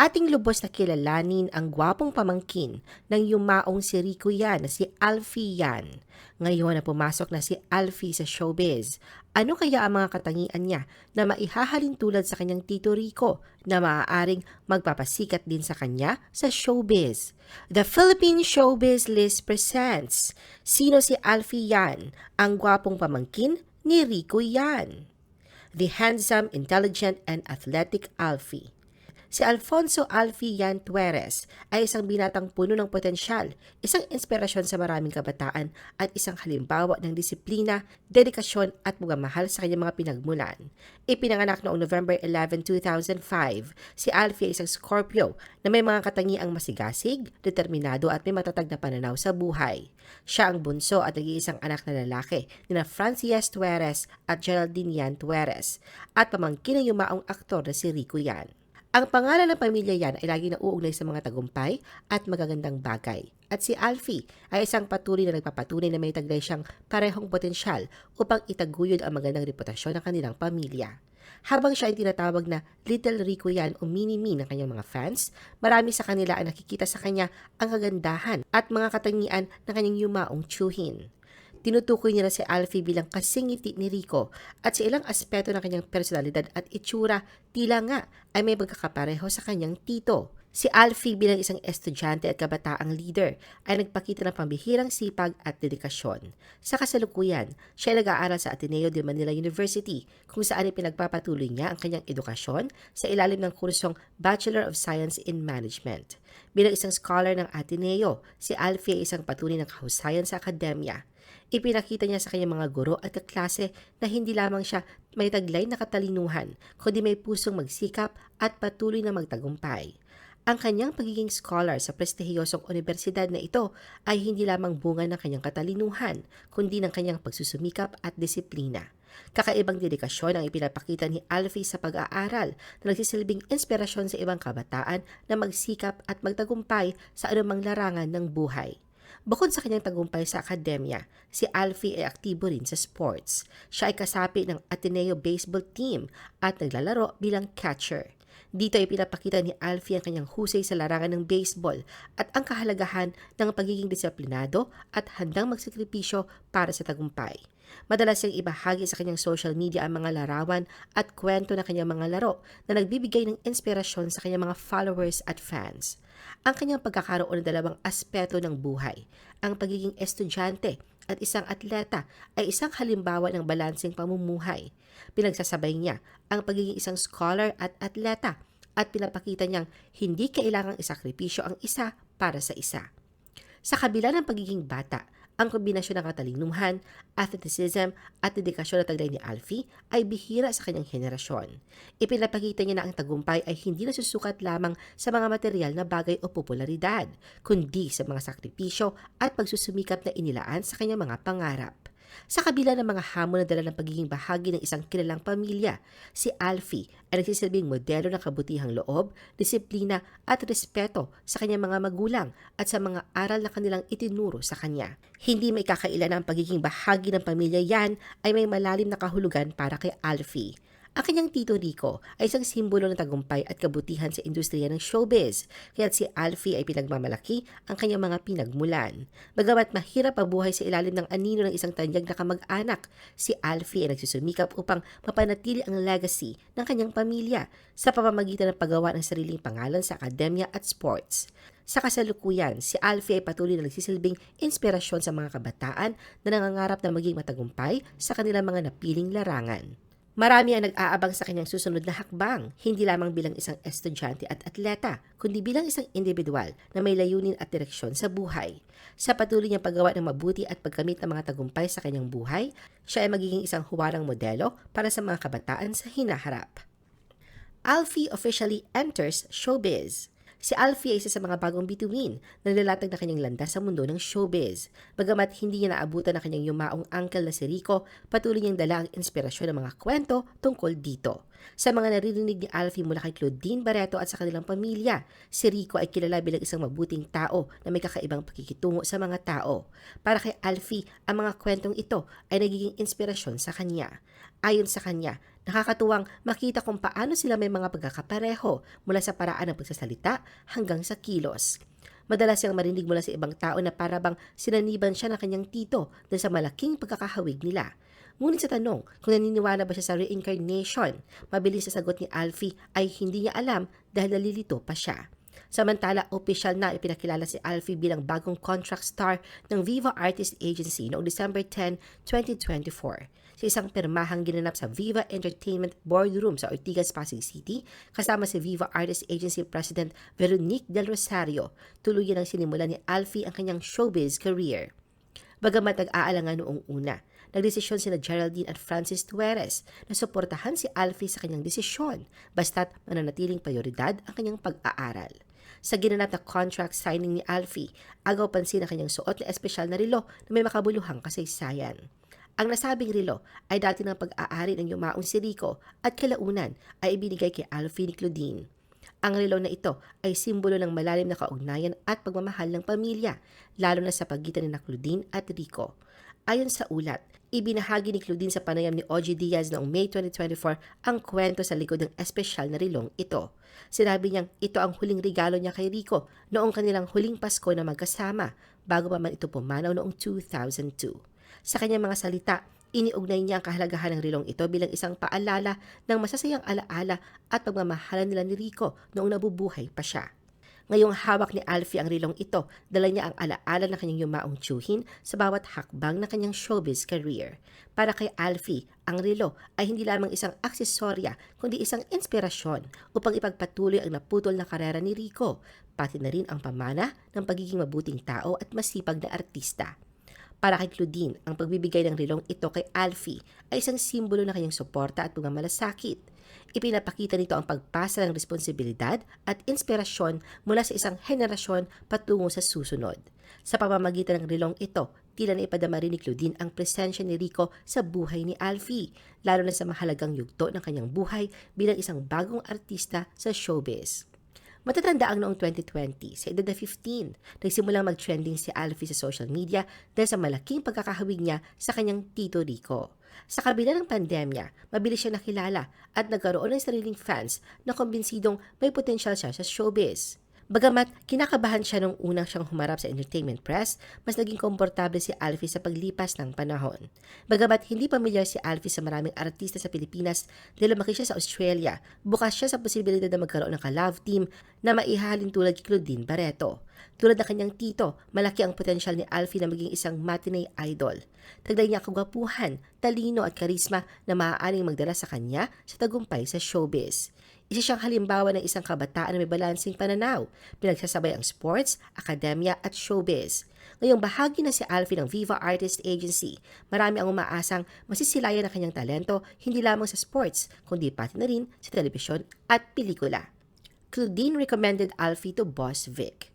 Ating lubos na kilalanin ang gwapong pamangkin ng yumaong si Rico Yan na si Alfie Yan. Ngayon na pumasok na si Alfie sa showbiz, ano kaya ang mga katangian niya na maihahalin tulad sa kanyang tito Rico na maaaring magpapasikat din sa kanya sa showbiz? The Philippine Showbiz List presents Sino si Alfie Yan, ang gwapong pamangkin ni Rico Yan? The handsome, intelligent, and athletic Alfie. Si Alfonso Alfie Yan Tueres ay isang binatang puno ng potensyal, isang inspirasyon sa maraming kabataan at isang halimbawa ng disiplina, dedikasyon at pagmamahal sa kanyang mga pinagmulan. Ipinanganak noong November 11, 2005, si Alfie ay isang Scorpio na may mga katangiang masigasig, determinado at may matatag na pananaw sa buhay. Siya ang bunso at nag-iisang anak na lalaki ni na Francies Tueres at Geraldine Yan Tueres at pamangkin ng yumaong aktor na si Rico Yan. Ang pangalan ng pamilya yan ay lagi nauugnay sa mga tagumpay at magagandang bagay. At si Alfie ay isang patuloy na nagpapatunay na may taglay siyang parehong potensyal upang itaguyod ang magandang reputasyon ng kanilang pamilya. Habang siya ay tinatawag na Little Rico yan o Mini-Me ng kanyang mga fans, marami sa kanila ay nakikita sa kanya ang kagandahan at mga katangian ng kanyang yumaong tsuhin. Tinutukoy nila si Alfie bilang kasingiti ni Rico at sa ilang aspeto ng kanyang personalidad at itsura tila nga ay may pagkakapareho sa kanyang tito. Si Alfie bilang isang estudyante at kabataang leader ay nagpakita ng pambihirang sipag at dedikasyon. Sa kasalukuyan, siya ay nag-aaral sa Ateneo de Manila University kung saan ay pinagpapatuloy niya ang kanyang edukasyon sa ilalim ng kursong Bachelor of Science in Management. Bilang isang scholar ng Ateneo, si Alfie ay isang patunay ng kahusayan sa akademya. Ipinakita niya sa kanyang mga guro at kaklase na hindi lamang siya may taglay na katalinuhan, kundi may pusong magsikap at patuloy na magtagumpay. Ang kanyang pagiging scholar sa prestihiyosong universidad na ito ay hindi lamang bunga ng kanyang katalinuhan, kundi ng kanyang pagsusumikap at disiplina. Kakaibang dedikasyon ang ipinapakita ni Alfie sa pag-aaral na nagsisilbing inspirasyon sa ibang kabataan na magsikap at magtagumpay sa anumang larangan ng buhay. Bukod sa kanyang tagumpay sa akademya, si Alfie ay aktibo rin sa sports. Siya ay kasapi ng Ateneo Baseball Team at naglalaro bilang catcher. Dito ay pinapakita ni Alfie ang kanyang husay sa larangan ng baseball at ang kahalagahan ng pagiging disiplinado at handang magsakripisyo para sa tagumpay. Madalas siyang ibahagi sa kanyang social media ang mga larawan at kwento ng kanyang mga laro na nagbibigay ng inspirasyon sa kanyang mga followers at fans. Ang kanyang pagkakaroon ng dalawang aspeto ng buhay, ang pagiging estudyante at isang atleta ay isang halimbawa ng balanseng pamumuhay. Pinagsasabay niya ang pagiging isang scholar at atleta at pinapakita niyang hindi kailangang isakripisyo ang isa para sa isa. Sa kabila ng pagiging bata, ang kombinasyon ng katalinuhan, athleticism at dedikasyon na taglay ni Alfie ay bihira sa kanyang henerasyon. Ipinapakita niya na ang tagumpay ay hindi nasusukat lamang sa mga material na bagay o popularidad, kundi sa mga sakripisyo at pagsusumikap na inilaan sa kanyang mga pangarap. Sa kabila ng mga hamon na dala ng pagiging bahagi ng isang kilalang pamilya, si Alfie ay nagsisilbing modelo ng kabutihang loob, disiplina at respeto sa kanyang mga magulang at sa mga aral na kanilang itinuro sa kanya. Hindi may kakailan ang pagiging bahagi ng pamilya yan ay may malalim na kahulugan para kay Alfie. Ang kanyang tito Rico ay isang simbolo ng tagumpay at kabutihan sa industriya ng showbiz, kaya si Alfie ay pinagmamalaki ang kanyang mga pinagmulan. Bagamat mahirap ang buhay sa ilalim ng anino ng isang tanyag na kamag-anak, si Alfie ay nagsusumikap upang mapanatili ang legacy ng kanyang pamilya sa pamamagitan ng paggawa ng sariling pangalan sa akademya at sports. Sa kasalukuyan, si Alfie ay patuloy na nagsisilbing inspirasyon sa mga kabataan na nangangarap na maging matagumpay sa kanilang mga napiling larangan. Marami ang nag-aabang sa kanyang susunod na hakbang, hindi lamang bilang isang estudyante at atleta, kundi bilang isang individual na may layunin at direksyon sa buhay. Sa patuloy niyang paggawa ng mabuti at pagkamit ng mga tagumpay sa kanyang buhay, siya ay magiging isang huwarang modelo para sa mga kabataan sa hinaharap. Alfie officially enters showbiz. Si Alfie ay isa sa mga bagong bituin na nilalatag na kanyang landas sa mundo ng showbiz. Bagamat hindi niya naabutan ng kanyang yumaong uncle na si Rico, patuloy niyang dala ang inspirasyon ng mga kwento tungkol dito. Sa mga naririnig ni Alfie mula kay Claudine Barreto at sa kanilang pamilya, si Rico ay kilala bilang isang mabuting tao na may kakaibang pakikitungo sa mga tao. Para kay Alfie, ang mga kwentong ito ay nagiging inspirasyon sa kanya. Ayon sa kanya, Nakakatuwang makita kung paano sila may mga pagkakapareho mula sa paraan ng pagsasalita hanggang sa kilos. Madalas siyang marinig mula sa ibang tao na parabang sinaniban siya ng kanyang tito dahil sa malaking pagkakahawig nila. Ngunit sa tanong kung naniniwala ba siya sa reincarnation, mabilis sa sagot ni Alfie ay hindi niya alam dahil nalilito pa siya. Samantala, opisyal na ipinakilala si Alfie bilang bagong contract star ng Viva Artist Agency noong December 10, 2024. Sa isang permahang ginanap sa Viva Entertainment Boardroom sa Ortigas, Pasig City, kasama si Viva Artist Agency President Veronique Del Rosario, tuluyan ang sinimula ni Alfie ang kanyang showbiz career. Bagamat nag-aalangan noong una, nagdesisyon sina Geraldine at Francis Tueres na suportahan si Alfie sa kanyang desisyon basta't mananatiling prioridad ang kanyang pag-aaral. Sa ginanap na contract signing ni Alfie, agaw pansin ang kanyang suot na espesyal na relo na may makabuluhang kasaysayan. Ang nasabing relo ay dati ng pag-aari ng yumaong si Rico at kalaunan ay ibinigay kay Alfie ni Claudine. Ang relo na ito ay simbolo ng malalim na kaugnayan at pagmamahal ng pamilya, lalo na sa pagitan ni Claudine at Rico. Ayon sa ulat, ibinahagi ni Claudine sa panayam ni OG Diaz noong May 2024 ang kwento sa likod ng espesyal na rilong ito. Sinabi niyang ito ang huling regalo niya kay Rico noong kanilang huling Pasko na magkasama bago pa man ito pumanaw noong 2002. Sa kanyang mga salita, iniugnay niya ang kahalagahan ng rilong ito bilang isang paalala ng masasayang alaala at pagmamahalan nila ni Rico noong nabubuhay pa siya. Ngayong hawak ni Alfie ang rilong ito, dala niya ang alaala ng kanyang yumaong tsuhin sa bawat hakbang ng kanyang showbiz career. Para kay Alfie, ang rilo ay hindi lamang isang aksesorya, kundi isang inspirasyon upang ipagpatuloy ang naputol na karera ni Rico, pati na rin ang pamana ng pagiging mabuting tao at masipag na artista. Para kay Claudine, ang pagbibigay ng rilong ito kay Alfie ay isang simbolo ng kanyang suporta at pagmamalasakit. Ipinapakita nito ang pagpasa ng responsibilidad at inspirasyon mula sa isang henerasyon patungo sa susunod. Sa pamamagitan ng rilong ito, tila na ipadama rin ni Claudine ang presensya ni Rico sa buhay ni Alfie, lalo na sa mahalagang yugto ng kanyang buhay bilang isang bagong artista sa showbiz. Matatanda ang noong 2020, sa edad na 15, nagsimulang mag-trending si Alfie sa social media dahil sa malaking pagkakahawig niya sa kanyang tito Rico. Sa kabila ng pandemya, mabilis siya nakilala at nagkaroon ng sariling fans na kumbinsidong may potensyal siya sa showbiz. Bagamat kinakabahan siya nung unang siyang humarap sa entertainment press, mas naging komportable si Alfie sa paglipas ng panahon. Bagamat hindi pamilyar si Alfie sa maraming artista sa Pilipinas dahil lumaki siya sa Australia, bukas siya sa posibilidad na magkaroon ng ka-love team na maihalin tulad kay Claudine Barreto. Tulad ng kanyang tito, malaki ang potensyal ni Alfie na maging isang matinee idol. Taglay niya kagwapuhan, talino at karisma na maaaring magdala sa kanya sa tagumpay sa showbiz. Isa siyang halimbawa ng isang kabataan na may balansing pananaw, pinagsasabay ang sports, akademya at showbiz. Ngayong bahagi na si Alfie ng Viva Artist Agency, marami ang umaasang masisilayan ang kanyang talento hindi lamang sa sports, kundi pati na rin sa telebisyon at pelikula. Claudine recommended Alfie to Boss Vic.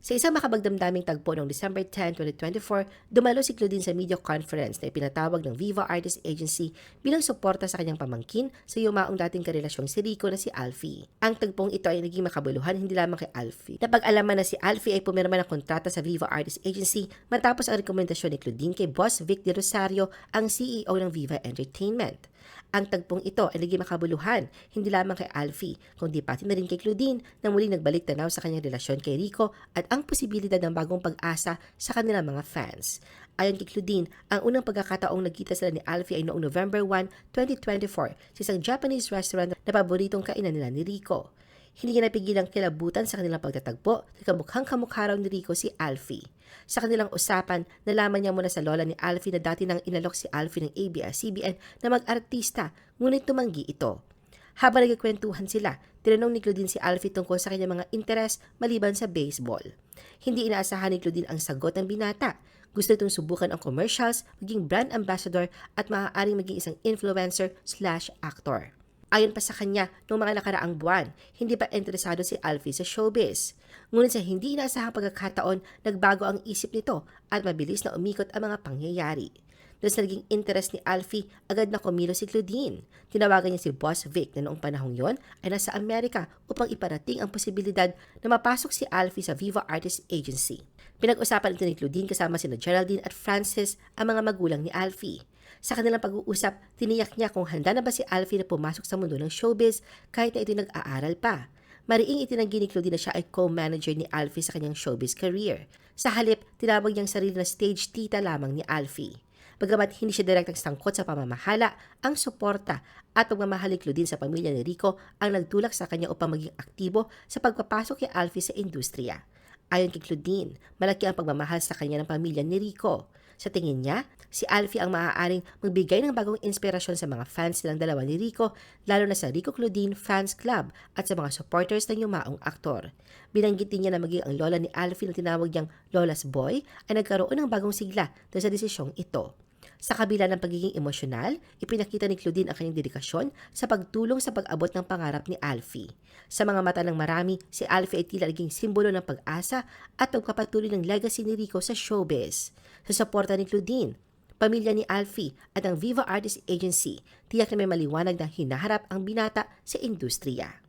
Sa isang makabagdamdaming tagpo noong December 10, 2024, dumalo si Claudine sa media conference na ipinatawag ng Viva Artist Agency bilang suporta sa kanyang pamangkin sa yumaong dating karelasyong si Rico na si Alfie. Ang tagpong ito ay naging makabuluhan hindi lamang kay Alfie. Napag-alaman na si Alfie ay pumirma ng kontrata sa Viva Artist Agency matapos ang rekomendasyon ni Claudine kay Boss Vic De Rosario, ang CEO ng Viva Entertainment. Ang tagpong ito ay naging makabuluhan, hindi lamang kay Alfie, kundi pati na rin kay Claudine na muling nagbalik tanaw sa kanyang relasyon kay Rico at ang posibilidad ng bagong pag-asa sa kanilang mga fans. Ayon kay Claudine, ang unang pagkakataong nagkita sila ni Alfie ay noong November 1, 2024 sa isang Japanese restaurant na paboritong kainan nila ni Rico. Hindi niya napigilang kilabutan sa kanilang pagtatagpo at kamukhang kamukha raw ni Rico si Alfie. Sa kanilang usapan, nalaman niya muna sa lola ni Alfie na dati nang inalok si Alfie ng ABS-CBN na mag-artista, ngunit tumanggi ito. Habang nagkikwentuhan sila, tinanong ni Claudine si Alfie tungkol sa kanyang mga interes maliban sa baseball. Hindi inaasahan ni Claudine ang sagot ng binata. Gusto itong subukan ang commercials, maging brand ambassador at maaaring maging isang influencer slash actor. Ayon pa sa kanya, noong mga nakaraang buwan, hindi pa interesado si Alfie sa showbiz. Ngunit sa hindi inaasahang pagkakataon, nagbago ang isip nito at mabilis na umikot ang mga pangyayari. Doon sa naging interest ni Alfie, agad na kumilo si Claudine. Tinawagan niya si Boss Vic na noong panahong yon ay nasa Amerika upang iparating ang posibilidad na mapasok si Alfie sa Viva Artist Agency. Pinag-usapan ito ni Claudine kasama sina Geraldine at Francis, ang mga magulang ni Alfie. Sa kanilang pag-uusap, tiniyak niya kung handa na ba si Alfie na pumasok sa mundo ng showbiz kahit na ito nag-aaral pa. Mariing itinanggi ni Claudine na siya ay co-manager ni Alfie sa kanyang showbiz career. Sa halip, tinawag niyang sarili na stage tita lamang ni Alfie. Bagamat hindi siya direktang sangkot sa pamamahala, ang suporta at pagmamahal ni Claudine sa pamilya ni Rico ang nagtulak sa kanya upang maging aktibo sa pagpapasok ni Alfie sa industriya. Ayon kay Claudine, malaki ang pagmamahal sa kanya ng pamilya ni Rico. Sa tingin niya, si Alfie ang maaaring magbigay ng bagong inspirasyon sa mga fans nilang dalawa ni Rico, lalo na sa Rico Claudine Fans Club at sa mga supporters ng yumaong aktor. Binanggit din niya na maging ang lola ni Alfie na tinawag niyang Lola's Boy ay nagkaroon ng bagong sigla dahil sa desisyong ito. Sa kabila ng pagiging emosyonal, ipinakita ni Claudine ang kanyang dedikasyon sa pagtulong sa pag-abot ng pangarap ni Alfie. Sa mga mata ng marami, si Alfie ay tila naging simbolo ng pag-asa at pagpapatuloy ng legacy ni Rico sa showbiz. Sa suporta ni Claudine, pamilya ni Alfie at ang Viva Artist Agency, tiyak na may maliwanag na hinaharap ang binata sa industriya.